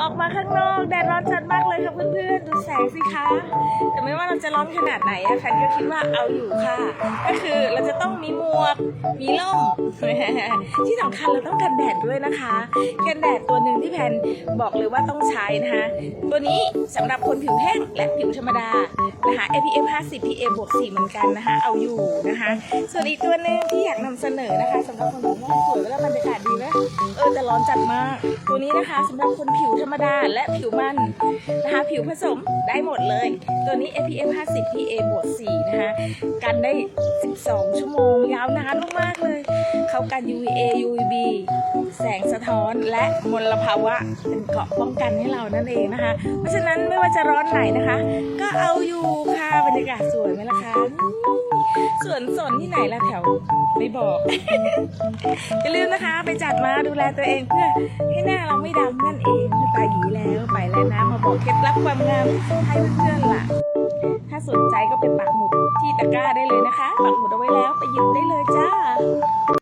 ออกมาข้างนอกแดดร้อนจัดมากเลยค่ะเพื่อนๆ ดูแสงสิคะ แต่ไม่ว่าเราจะร้อนขนาดไหนอะแฟนก็คิดว่าเอาอยู่ค่ะ ก็คือเราจะต้องมีหมวก มีร่ม ที่สำคัญเราต้องกันแดดด้วยนะคะกันแดดตัวหนึ่งที่แพนบอกเลยว่าต้องใช้นะคะ ตัวนี้สำหรับคนผิวแห้งและผิวธรรมดานะคะ SPF 50 PA บวก4เหมือนกันนะคะ เอาอยู่นะคะ ส่วนอีกตัวหนึ่งที่อยากนำเสนอนะคะสำหรับคนผิวแห้งสวยแล้วบรรยากาศดีไหม ร้อนจัดมาก ตัวนี้นะคะสำหรับคนผิวธรรมดาและผิวมันนะคะ ผิวผสมได้หมดเลย ตัวนี้ SPF 50 PA บวก4นะคะ กันได้ 12 ชั่วโมง ยาวนานมากๆเลย เขากัน UVA UVB อนและมลภาวะเป็นเกราะป้องกันให้เรานั่นเองนะคะ เพราะฉะนั้นไม่ว่าจะร้อนไหนนะคะ ก็เอาอยู่ค่ะบรรยากาศสวยไหมล่ะคะสวนสนที่ไหนล่ะแถวไม่บอกอย่าลืมนะคะ ไปจัดมาดูแลตัวเองเพื่อให้หน้าเราไม่ดำนั่นเองตาหยีแล้วไปแล้วนะมาบอกเคล็ดลับความงามให้เพื่อนๆล่ะ ถ้าสนใจก็ไปปักหมุดที่ตะกร้าได้เลยนะคะปักหมุดเอาไว้แล้วไปหยิบ